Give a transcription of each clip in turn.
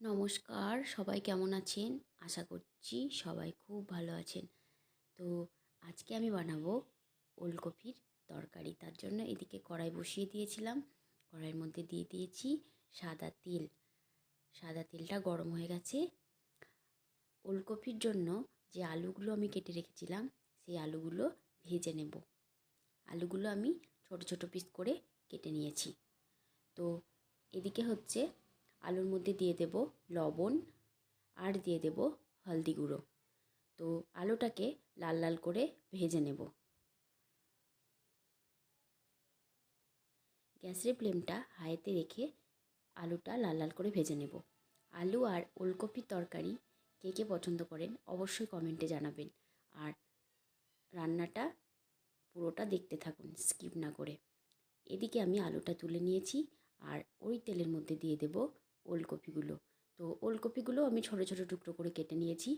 নমস্কার, সবাই কেমন আছেন? আশা করছি সবাই খুব ভালো আছেন। তো আজকে আমি বানাবো ওলকপির তরকারি। তার জন্য এদিকে কড়াই বসিয়ে দিয়েছিলাম। কড়াইয়ের মধ্যে দিয়ে দিয়েছি সাদা তেল। সাদা তেলটা গরম হয়ে গেছে। ওলকপির জন্য যে আলুগুলো আমি কেটে রেখেছিলাম, সেই আলুগুলো ভেজে নেব। আলুগুলো আমি ছোট ছোট পিস করে কেটে নিয়েছি। তো এদিকে হচ্ছে আলুর মধ্যে দিয়ে দেব লবণ আর দিয়ে দেব হলদি গুঁড়ো। তো আলুটাকে লাল লাল করে ভেজে নেব। গ্যাসের ফ্লেমটা হাইতে রেখে আলুটা লাল লাল করে ভেজে নেব। আলু আর ওলকপির তরকারি কে কে পছন্দ করেন অবশ্যই কমেন্টে জানাবেন। আর রান্নাটা পুরোটা দেখতে থাকুন, স্কিপ না করে। এদিকে আমি আলুটা তুলে নিয়েছি আর ওই তেলের মধ্যে দিয়ে দেব ওলকপিগুলো। তো ওলকপিগুলো আমি ছোটো ছোটো টুকরো করে কেটে নিয়েছি।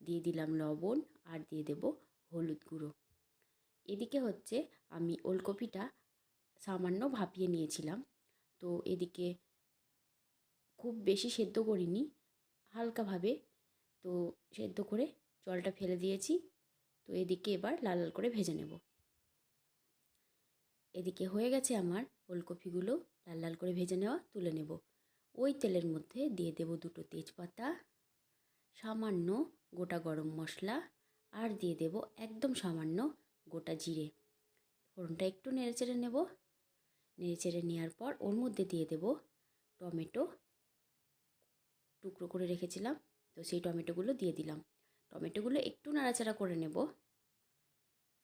দিয়ে দিলাম লবণ আর দিয়ে দেব হলুদ গুঁড়ো। এদিকে হচ্ছে আমি ওলকপিটা সামান্য ভাপিয়ে নিয়েছিলাম। তো এদিকে খুব বেশি সেদ্ধ করিনি, হালকাভাবে। তো সেদ্ধ করে জলটা ফেলে দিয়েছি। তো এদিকে এবার লাল লাল করে ভেজে নেব। এদিকে হয়ে গেছে আমার ওলকপিগুলো লাল লাল করে ভেজে নেওয়া, তুলে নেব। ওই তেলের মধ্যে দিয়ে দেব দুটো তেজপাতা, সামান্য গোটা গরম মশলা আর দিয়ে দেব একদম সামান্য গোটা জিরে। ফোড়নটা একটু নেড়ে চেড়ে নেব। নেড়ে চেড়ে নেওয়ার পর ওর মধ্যে দিয়ে দেব টমেটো। টুকরো করে রেখেছিলাম, তো সেই টমেটোগুলো দিয়ে দিলাম। টমেটোগুলো একটু নাড়াচাড়া করে নেব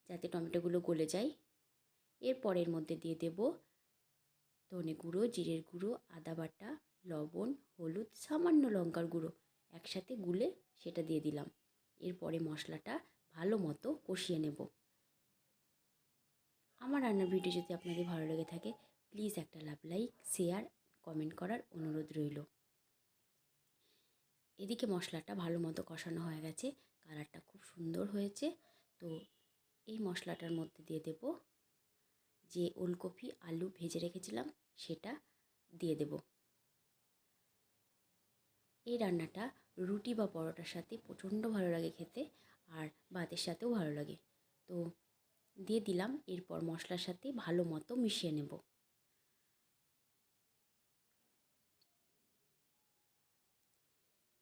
যাতে টমেটোগুলো গলে যায়। এরপর এর মধ্যে দিয়ে দেব ধনে গুঁড়ো, জিরের গুঁড়ো, আদা বাটা, লবণ, হলুদ, সামান্য লঙ্কার গুঁড়ো একসাথে গুলে সেটা দিয়ে দিলাম। এরপরে মশলাটা ভালো মতো কষিয়ে নেব। আমার রান্নার ভিডিও যদি আপনাদের ভালো লেগে থাকে, প্লিজ একটা লাভ লাইক, শেয়ার, কমেন্ট করার অনুরোধ রইল। এদিকে মশলাটা ভালো মতো কষানো হয়ে গেছে, কালারটা খুব সুন্দর হয়েছে। তো এই মশলাটার মধ্যে দিয়ে দেব যে ওলকপি আলু ভেজে রেখেছিলাম সেটা দিয়ে দেব। এই রান্নাটা রুটি বা পরোটার সাথে প্রচণ্ড ভালো লাগে খেতে আর ভাতের সাথেও ভালো লাগে। তো দিয়ে দিলাম, এরপর মশলার সাথে ভালো মতো মিশিয়ে নেব।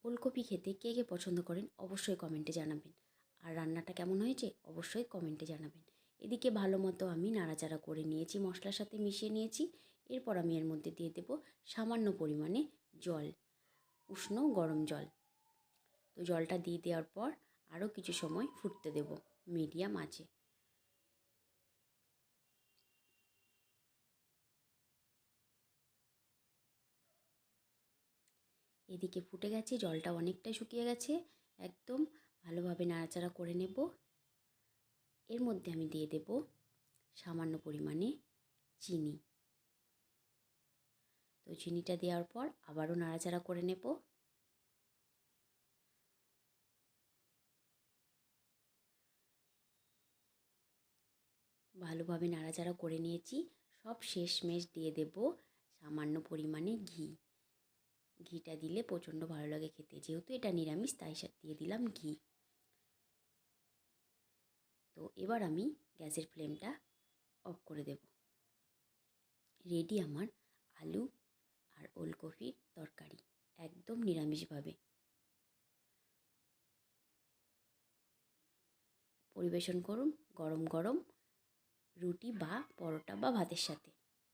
ওলকপি খেতে কে কে পছন্দ করেন অবশ্যই কমেন্টে জানাবেন। আর রান্নাটা কেমন হয়েছে অবশ্যই কমেন্টে জানাবেন। এদিকে ভালো মতো আমি নাড়াচাড়া করে নিয়েছি, মশলার সাথে মিশিয়ে নিয়েছি। এরপর আমি এর মধ্যে দিয়ে দেব সামান্য পরিমাণে জল, উষ্ণ গরম জল। তো জলটা দিয়ে দেওয়ার পর আরও কিছু সময় ফুটতে দেব মিডিয়াম আঁচে। এদিকে ফুটে গেছে, জলটা অনেকটাই শুকিয়ে গেছে, একদম ভালোভাবে নাড়াচাড়া করে নেব। এর মধ্যে আমি দিয়ে দেব সামান্য পরিমাণে চিনি। তো চিনিটা দেওয়ার পর আবারও নাড়াচাড়া করে নেব। ভালোভাবে নাড়াচাড়া করে নিয়েছি। সব শেষমেশ দিয়ে দেব সামান্য পরিমাণে ঘি। ঘিটা দিলে প্রচণ্ড ভালো লাগে খেতে। যেহেতু এটা নিরামিষ, তাই সাথে দিয়ে দিলাম ঘি। তো এবার আমি গ্যাসের ফ্লেমটা অফ করে দেব। রেডি আমার আলু ওলকপির তরকারি একদম নিরামিষভাবে। পরিবেশন করুন গরম গরম রুটি বা পরোটা বা ভাতের সাথে।